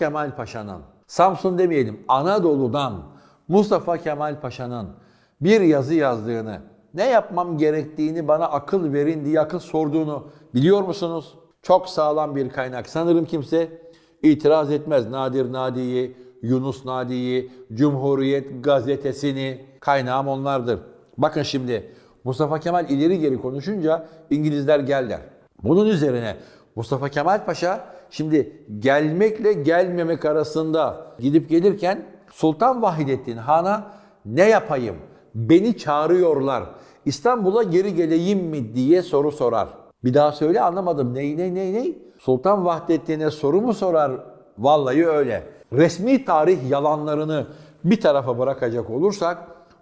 Kemal Paşa'nın, Samsun demeyelim Anadolu'dan Mustafa Kemal Paşa'nın bir yazı yazdığını, ne yapmam gerektiğini bana akıl verin diye akıl sorduğunu biliyor musunuz? Çok sağlam bir kaynak. Sanırım kimse itiraz etmez. Nadir Nadi'yi, Yunus Nadi'yi, Cumhuriyet gazetesini kaynağım onlardır. Bakın şimdi Mustafa Kemal ileri geri konuşunca İngilizler gel der. Bunun üzerine Mustafa Kemal Paşa şimdi gelmekle gelmemek arasında gidip gelirken Sultan Vahidettin Han'a ne yapayım? Beni çağırıyorlar. İstanbul'a geri geleyim mi diye soru sorar. Bir daha söyle anlamadım. Ney ney ney ney? Sultan Vahdettin'e soru mu sorar? Vallahi öyle. Resmi tarih yalanlarını bir tarafa bırakacak olursak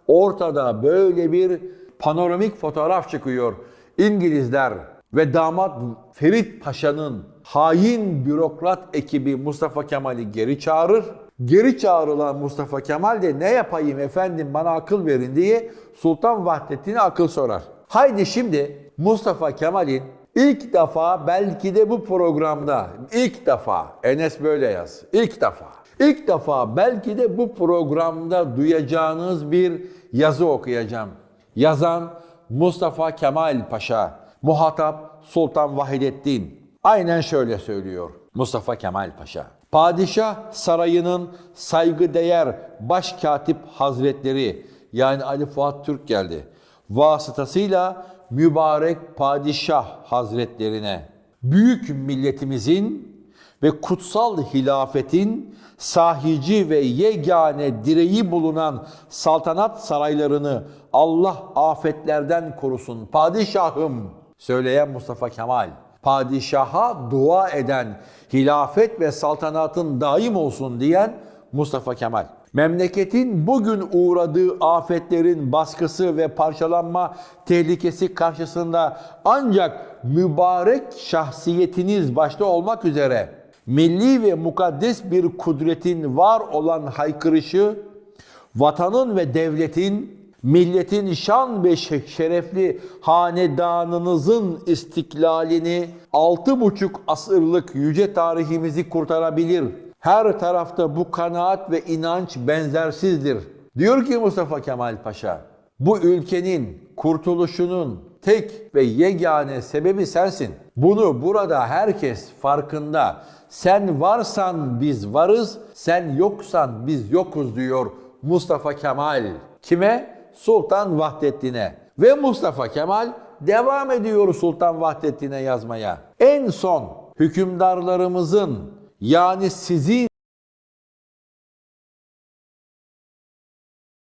ortada böyle bir panoramik fotoğraf çıkıyor. İngilizler ve damat Ferit Paşa'nın hain bürokrat ekibi Mustafa Kemal'i geri çağırır. Geri çağrılan Mustafa Kemal de ne yapayım efendim bana akıl verin diye Sultan Vahdettin'e akıl sorar. Haydi şimdi Mustafa Kemal'in ilk defa belki de bu programda ilk defa Enes böyle yaz. İlk defa. İlk defa belki de bu programda duyacağınız bir yazı okuyacağım. Yazan Mustafa Kemal Paşa, muhatap Sultan Vahidettin. Aynen şöyle söylüyor Mustafa Kemal Paşa. Padişah sarayının saygıdeğer başkatip hazretleri yani Ali Fuat Türk geldi. Vasıtasıyla mübarek padişah hazretlerine büyük milletimizin ve kutsal hilafetin sahici ve yegane direği bulunan saltanat saraylarını Allah afetlerden korusun padişahım söyleyen Mustafa Kemal. Padişaha dua eden, hilafet ve saltanatın daim olsun diyen Mustafa Kemal. Memleketin bugün uğradığı afetlerin baskısı ve parçalanma tehlikesi karşısında ancak mübarek şahsiyetiniz başta olmak üzere milli ve mukaddes bir kudretin var olan haykırışı, vatanın ve devletin, milletin şan ve şe- şerefli hanedanınızın istiklalini altı buçuk asırlık yüce tarihimizi kurtarabilir. Her tarafta bu kanaat ve inanç benzersizdir. Diyor ki Mustafa Kemal Paşa, bu ülkenin kurtuluşunun tek ve yegane sebebi sensin. Bunu burada herkes farkında. Sen varsan biz varız, sen yoksan biz yokuz diyor Mustafa Kemal. Kime? Sultan Vahdettin'e. Ve Mustafa Kemal devam ediyor Sultan Vahdettin'e yazmaya. En son hükümdarlarımızın yani sizin